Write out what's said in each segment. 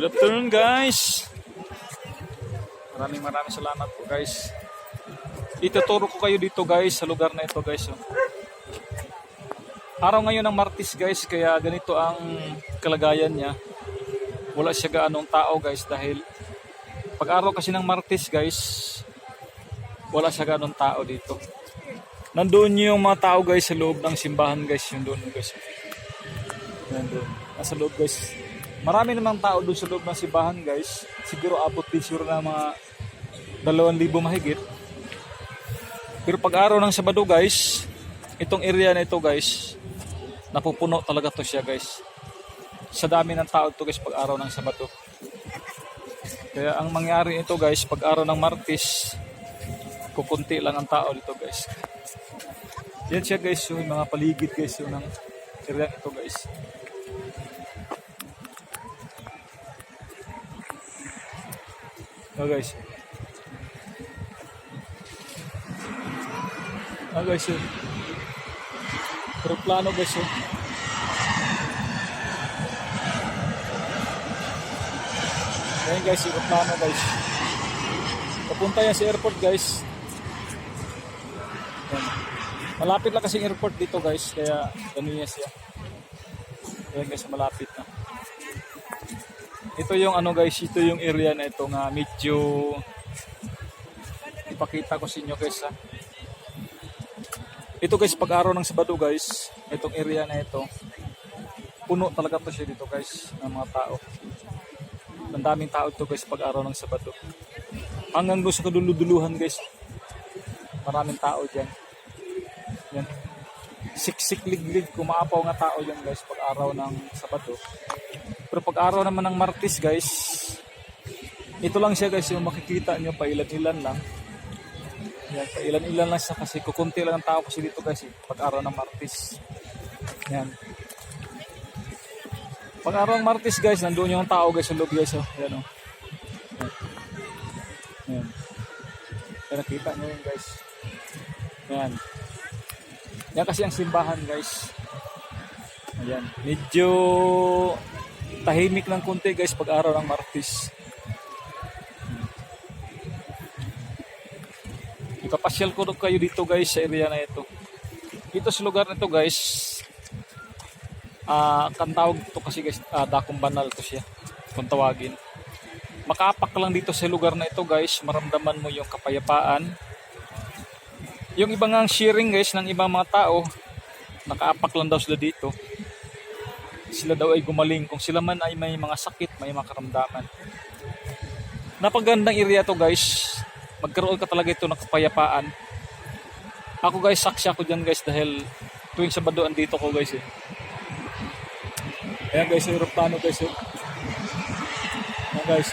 Good afternoon guys. Maraming maraming salamat po guys. Ituturo ko kayo dito guys sa lugar na ito guys. oh. Araw ngayon ng Martis guys kaya ganito ang kalagayan niya. Wala siya gaanong tao guys dahil pag araw kasi ng Martis guys wala siya gaanong tao dito. Nandoon yung mga tao guys sa loob ng simbahan guys yung doon guys. Nandun. Nasa loob guys. Marami namang tao doon sa loob ng simbahan guys. Siguro abot din siguro na mga 2,000 mahigit. Pero pag araw ng Sabado guys, itong area na ito guys, napupuno talaga to siya guys. Sa dami ng tao to guys pag araw ng Sabado. Kaya ang mangyari ito guys, pag araw ng Martis, kukunti lang ang tao dito guys. Yan siya guys, yung mga paligid guys, yung ng area ito guys. Oh guys. Oh guys yun. Aeroplano guys yun. Ayan guys, aeroplano guys. Papunta yan sa airport guys. Ayan. Malapit lang kasi airport dito guys, kaya ganun yan siya. Ayan guys, malapit na. Ito yung ano guys, ito yung area na ito nga medyo ipakita ko sa inyo guys ha. Ito guys, pag araw ng Sabado guys, itong area na ito, puno talaga to siya dito guys, ng mga tao. Ang daming tao to guys pag araw ng Sabado. Hanggang doon sa kaduluduluhan guys, maraming tao dyan. Yan. Siksik liglig, kumaapaw nga tao dyan guys pag araw ng Sabado. Pero pag araw naman ng Martis guys, ito lang siya guys yung makikita nyo pa ilan-ilan lang. Yan, pa ilan-ilan lang siya kasi kukunti lang ang tao kasi dito guys eh, pag araw ng Martis. Yan. Pag araw ng Martis guys, nandoon yung tao guys sa loob guys. Oh. Yan oh. Yan. Yan, nakita nyo yun guys. Yan. Yan kasi ang simbahan guys. Ayan. Medyo tahimik ng konti guys pag araw ng Martis. Ipapasyal ko kayo dito guys sa area na ito. Dito sa lugar na ito guys, ah kan tawag ito kasi guys, ah, dakong banal to siya, kung tawagin. Makapak lang dito sa lugar na ito guys, maramdaman mo yung kapayapaan. Yung ibang ang sharing guys ng ibang mga tao, nakaapak lang daw sila dito. Sila daw ay gumaling. Kung sila man ay may mga sakit, may mga karamdaman. Napagandang area to guys. Magkaroon ka talaga ito ng kapayapaan. Ako guys, saksi ako dyan guys dahil tuwing Sabado andito ko guys eh. Ayan guys, yung guys eh. Ayan guys.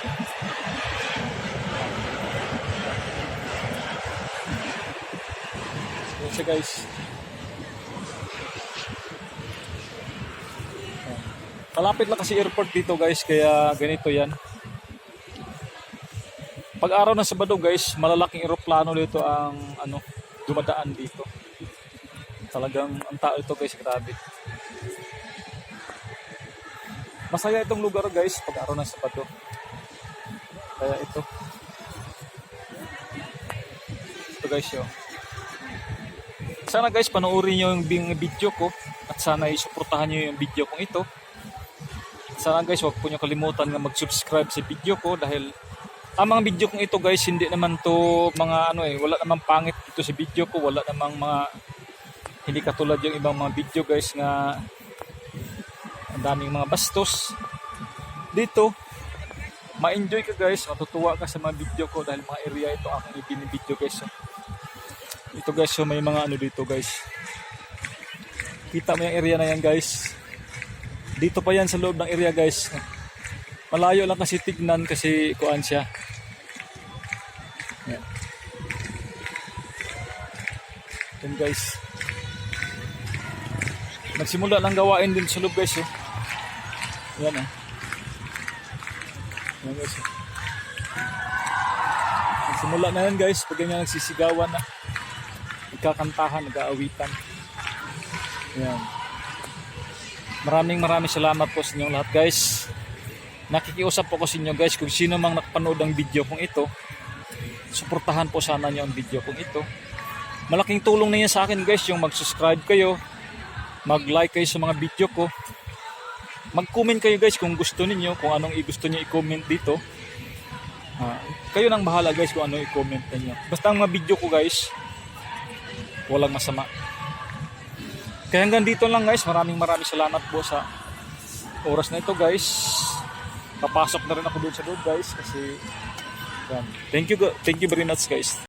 Ayan siya guys. Malapit lang kasi airport dito guys, kaya ganito yan. Pag araw ng Sabado guys, malalaking eroplano dito ang ano, dumadaan dito. Talagang ang tao ito guys, grabe. Masaya itong lugar guys pag araw ng Sabado. Kaya ito. Ito guys yun. Sana guys panoorin nyo yung video ko at sana isuportahan nyo yung video kong ito. Sana guys, huwag po nyo kalimutan na mag-subscribe sa video ko dahil ang mga video kong ito guys, hindi naman to mga ano eh, wala namang pangit dito sa video ko, wala namang mga hindi katulad yung ibang mga video guys nga ang daming mga bastos. Dito, ma-enjoy ka guys, matutuwa ka sa mga video ko dahil mga area ito aking ibinibideo guys. Ito guys, so may mga ano dito guys. Kita mo yung area na yan guys. Dito pa yan sa loob ng area guys. Malayo lang kasi tignan kasi kuan siya. Yan. Yan guys. Nagsimula lang gawain din sa loob guys. Oh. Yan oh. Yan guys. Oh. Nagsimula na yan guys. Pag ganyan nagsisigawan na. Nagkakantahan, nag-aawitan. Yan. Maraming maraming salamat po sa inyong lahat guys. nakikiusap po ko sa inyo guys kung sino mang nakapanood ng video kong ito. Suportahan po sana niyo ang video kong ito. Malaking tulong na yan sa akin guys yung mag-subscribe kayo mag-like kayo sa mga video ko. Mag-comment kayo guys kung gusto niyo kung anong i-gusto niyo i-comment dito. Ah, kayo nang bahala guys kung ano i-comment niyo basta ang mga video ko guys walang masama kaya hanggang dito lang guys. Maraming maraming salamat po sa oras na ito guys. Papasok na rin ako doon sa loob guys kasi yan. thank you thank you very much guys